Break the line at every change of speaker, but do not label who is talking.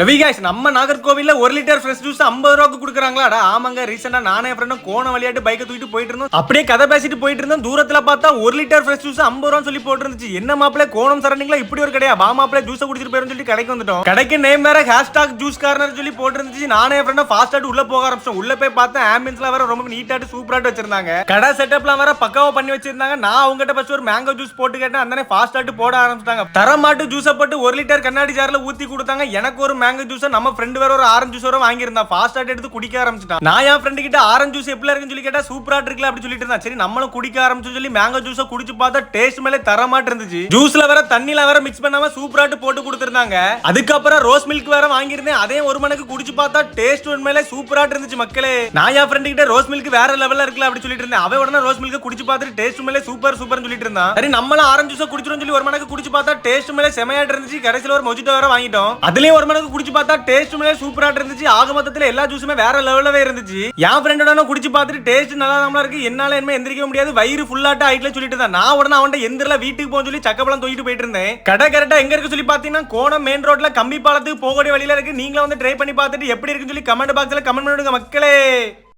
லவி நம்ம நாகர்கோவில்ல ஒரு லிட்டர் ஃப்ரெஷ் ஜூஸ் ஐம்பது ரூபாய்க்கு கொடுக்குறாங்களாடா. ஆமாங்க ரீசெண்டா நானே ஃப்ரெண்டும் கோண விளையாட்டு பைக்கை தூக்கிட்டு போயிட்டு இருந்தோம். அப்படியே கதை பேசிட்டு போயிட்டு இருந்தோம். தூரத்துல பார்த்தா ஒரு லிட்டர் ஃப்ரெஷ் ஜூஸ் ஐம்பது ரூபா சொல்லி போட்டுருந்துச்சு. என்ன மாப்பிள கோணம் சரண்டிங்களா இப்படி ஒரு கடையா? பா மாப்பிள ஜூஸ் குடிச்சிட்டு போயிரும் சொல்லி கடைக்கு வந்துட்டோம். கடைக்கு நேம் வேற ஹேஷ்டாக் ஜூஸ் கார்னர் சொல்லி போட்டுருந்துச்சு. நானே ஃப்ரெண்டும் ஃபாஸ்ட்டாக உள்ள போக ஆரம்பிச்சோம் உள்ள போய் பார்த்தா ஆம்பியன்ஸ்ல வேற ரொம்ப நீட்டாட்டு சூப்பராட்டு வச்சிருந்தாங்க. கடை செட்டப்லாம் வேற பக்காவா பண்ணி வச்சிருந்தாங்க. நான் அவங்ககிட்ட ஃபர்ஸ்ட் ஒரு மேங்கோ ஜூஸ் போட்டு கேட்டேன். அந்த ஃபாஸ்டாட்டு போட ஆரம்பிச்சிட்டாங்க. தரமாட்டு ஜூஸை போட்டு ஒரு லிட்டர் கண்ணாடி ஜாரில் ஊத்தி கொடுத்தாங்க. எனக்கு ஒரு மேங்கோ ஜூஸ் நம்ம ஃப்ரெண்டு வேற ஒரு ஆரஞ்சு ஜூஸ் வேற வாங்கியிருந்தான் ஃபாஸ்டாட் எடுத்து குடிக்க ஆரம்பிச்சிட்டான் நான் என் ஃப்ரெண்டு கிட்ட ஆரஞ்சு ஜூஸ் எப்படி இருக்குன்னு சொல்லி கேட்டா சூப்பரா இருக்குல்ல அப்படி சொல்லிட்டு இருந்தான். சரி நம்மளும் குடிக்க ஆரம்பிச்சு சொல்லி மேங்கோ ஜூஸை குடிச்சு பார்த்தா டேஸ்ட் மேலே தரமாட்டு இருந்துச்சு ஜூஸ்ல வேற தண்ணில வேற மிக்ஸ் பண்ணாம சூப்பராட்டு போட்டு கொடுத்துருந்தாங்க. அதுக்கப்புறம் ரோஸ் மில்க் வேற வாங்கியிருந்தேன். அதே ஒரு மணிக்கு குடிச்சு பார்த்தா டேஸ்ட் உண்மையிலே சூப்பராட்டு இருந்துச்சு மக்களே. நான் என் ஃப்ரெண்டு கிட்ட ரோஸ் மில்க் வேற லெவல்ல இருக்குல்ல அப்படி சொல்லிட்டு இருந்தேன். அவன் உடனே ரோஸ் மில்க் குடிச்சு பார்த்துட்டு டேஸ்ட் உண்மையிலே சூப்பர் சூப்பர்னு சொல்லிட்டு இருந்தான். சரி நம்மளும் ஆரஞ்சு ஜூஸ் குடிச்சிரும் சொல்லி ஒரு மணிக்கு குடிச்சு பார்த்தா டேஸ்ட் மேலே செமையாட்டு இருந்துச்சு. கடைசியில் ஒரு மொஜிட்டோ வேற வாங்கிட்டோம். அதுலயும் ஒரு மணிக்கு குடிச்சு பார்த்தா டேஸ்ட்டுமே சூப்பராக இருந்துச்சு. ஆக மொத்தத்துல எல்லா ஜூஸுமே வேற லெவலவே இருந்துச்சு. என் ஃப்ரெண்டோட குடிச்சு பார்த்துட்டு டேஸ்ட் நல்லா தான் இருக்கு. என்னால என்ன எந்திரிக்க முடியாது. வயிறு ஃபுல்லாட்ட ஆயிட்டுல சொல்லிட்டு தான் நான் உடனே அவன் எந்திரல வீட்டுக்கு போக சொல்லி சக்கப்பழம் தூக்கிட்டு போயிட்டு இருந்தேன். கடை கரெக்டா எங்க இருக்கு சொல்லி பாத்தீங்கன்னா கோணம் மெயின் ரோட்ல கம்பி பாலத்துக்கு போகக்கூடிய வழியில இருக்கு. நீங்களும் வந்து ட்ரை பண்ணி பார்த்துட்டு எப்படி இருக்குன்னு சொல்லி கமெண்ட் பாக்ஸ்ல கமெண்ட் பண்ணுங்க மக்களே.